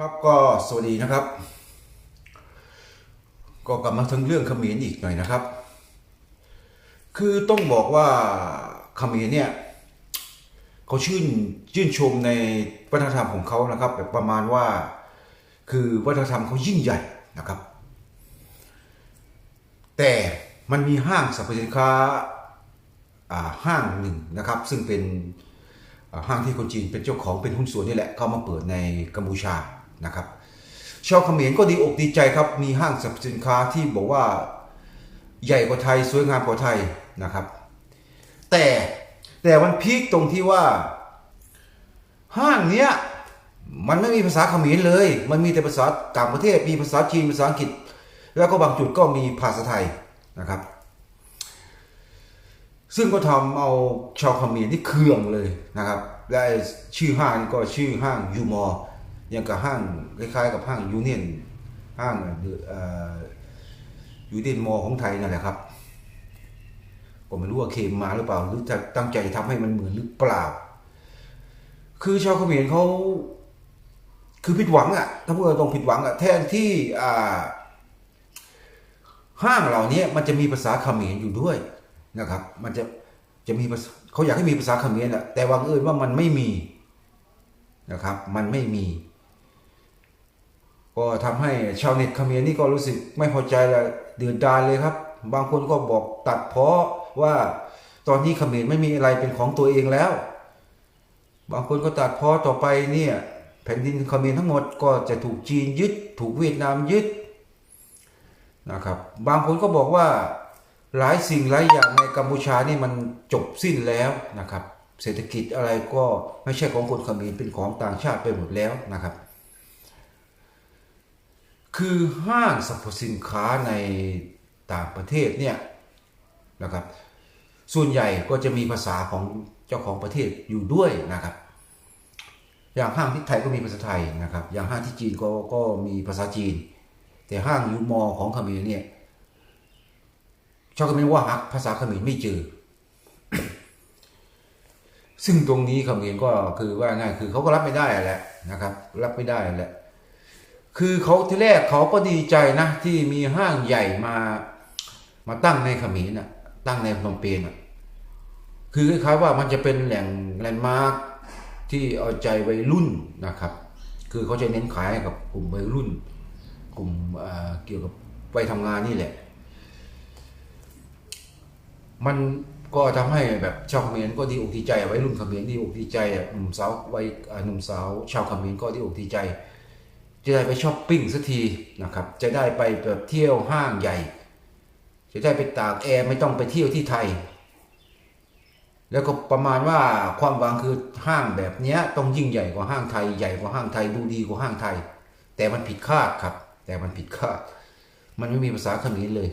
ครับก็สวัสดีนะครับ ก็กลับมาถึงเรื่องเขมรอีกหน่อยนะครับ คือต้องบอกว่าเขมรเนี่ยเขาชื่นชื่นชมในวัฒนธรรมของเขานะครับ แบบประมาณว่าคือวัฒนธรรมเขายิ่งใหญ่นะครับ แต่มันมีห้างสรรพสินค้าห้างหนึ่งนะครับ ซึ่งเป็นห้างที่คนจีนเป็นเจ้าของเป็นหุ้นส่วนนี่แหละเข้ามาเปิดในกัมพูชา นะครับชาวเขมรก็ดีอกดีใจครับมีห้างสรรพสินค้าที่บอกว่าใหญ่กว่าไทยสวยงามกว่าไทยนะครับ แต่แต่มันพีคตรงที่ว่า ห้างเนี้ยมันไม่มีภาษาเขมรเลย มันมีแต่ภาษาต่างประเทศ มีภาษาจีนภาษาอังกฤษ แล้วก็บางจุดก็มีภาษาไทยนะครับ ซึ่งก็ทำเอาชาวเขมรที่เคืองเลยนะครับและชื่อห้างก็ชื่อห้างยูมอร์ อยังกับห้างคล้ายๆ กับห้างยูเนียนห้างเอ่อยูเนียนมอของไทยนั่นแหละครับก็ไม่รู้ว่าเคมมาหรือเปล่าหรือจะตั้งใจทำให้มันเหมือนหรือเปล่า คือชาวเขมรเขาคือผิดหวังอะ่ะถ้าพูดตรงผิดหวังอะ่ะแทนที่อ่าห้างเหล่านี้มันจะมีภาษาเขมรอยู่ด้วยนะครับ มันจะจะมีภาษาเขาอยากให้มีภาษาเขมรแหละแต่วังเอิญว่ามันไม่มีนะครับ มันไม่มี ก็ทำให้ชาวเน็ตเขมรนี่ก็รู้สึกไม่พอใจและเดือดดาลเลยครับ บางคนก็บอกตัดเพราะว่าตอนนี้เขมรไม่มีอะไรเป็นของตัวเองแล้ว บางคนก็ตัดเพราะต่อไปเนี่ยแผ่นดินเขมรทั้งหมดก็จะถูกจีนยึด ถูกเวียดนามยึดนะครับ บางคนก็บอกว่าหลายสิ่งหลายอย่างในกัมพูชานี่มันจบสิ้นแล้วนะครับ เศรษฐกิจอะไรก็ไม่ใช่ของคนเขมรเป็นของต่างชาติไปหมดแล้วนะครับ คือห้างสรรพสินค้าในต่างประเทศเนี่ยนะครับ ส่วนใหญ่ก็จะมีภาษาของเจ้าของประเทศอยู่ด้วยนะครับ อย่างห้างที่ไทยก็มีภาษาไทยนะครับ อย่างห้างที่จีนก็ก็มีภาษาจีน แต่ห้างยูมอของเขมรเนี่ยชาวเขมรว่าฮักภาษาเขมรไม่เจอ ซึ่งตรงนี้เขมรก็คือว่าง่ายคือเขาก็รับไม่ได้แหละนะครับ รับไม่ได้แหละ คือเขาที่แรกเขาก็ดีใจนะที่มีห้างใหญ่มามาตั้งในขมรน่ะตั้งในพนมเปญน่ะคือคล้ายๆว่ามันจะเป็นแหล่งแลนด์มาร์คที่เอาใจวัยรุ่นนะครับ คือเขาจะเน้นขายกับกลุ่มวัยรุ่น กลุ่มเเกี่ยวกับไปทำงานนี่แหละ มันก็ทำให้แบบชาวเขมรก็ดีอกดีใจวัยรุ่นเขมรดีอกดีใจหนุ่มสาววัยหนุ่มสาว ชาวเขมรก็ดีอกดีใจ จะได้ไปช้อปปิ้งสักทีนะครับจะได้ไปแบบเที่ยวห้างใหญ่ จะได้ไปตากแอร์ไม่ต้องไปเที่ยวที่ไทย แล้วก็ประมาณว่าความหวังคือห้างแบบเนี้ยต้องยิ่งใหญ่กว่าห้างไทยใหญ่กว่าห้างไทยดูดีกว่าห้างไทย แต่มันผิดคาดครับ แต่มันผิดคาด มันไม่มีภาษาเขมรเลย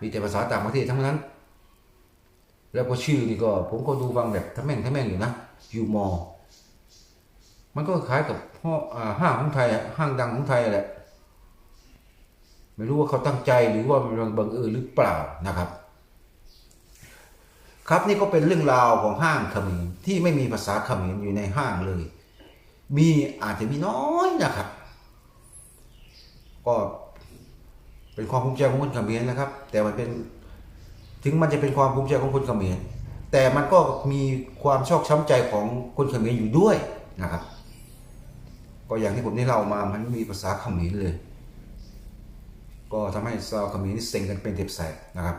มีแต่ภาษาต่างประเทศทั้งนั้น แล้วก็ชื่อนี่ก็ผมก็ดูบางแบบทั้งแม่งทั้งแม่งอยู่นะยูมอ มันก็คล้ายกับห้ออ่าห้างของไทยห้างดังของไทยแหละ ไม่รู้ว่าเขาตั้งใจหรือว่ามันบังเอิญหรือเปล่านะครับ ครับนี่ก็เป็นเรื่องราวของห้างเขมรที่ไม่มีภาษาเขมรอยู่ในห้างเลย มีอาจจะมีน้อยนะครับ ก็เป็นความภูมิใจของคนเขมรนะครับ แต่มันเป็นถึงมันจะเป็นความภูมิใจของคนเขมรแต่มันก็มีความชอกช้ำใจของคนเขมรอยู่ด้วยนะครับ ก็อย่างที่ผมได้เล่ามามันไม่มีภาษาเขมรเลย ก็ทำให้ชาวเขมรนี่เซ็งกันเป็นเต็บแสกนะครับ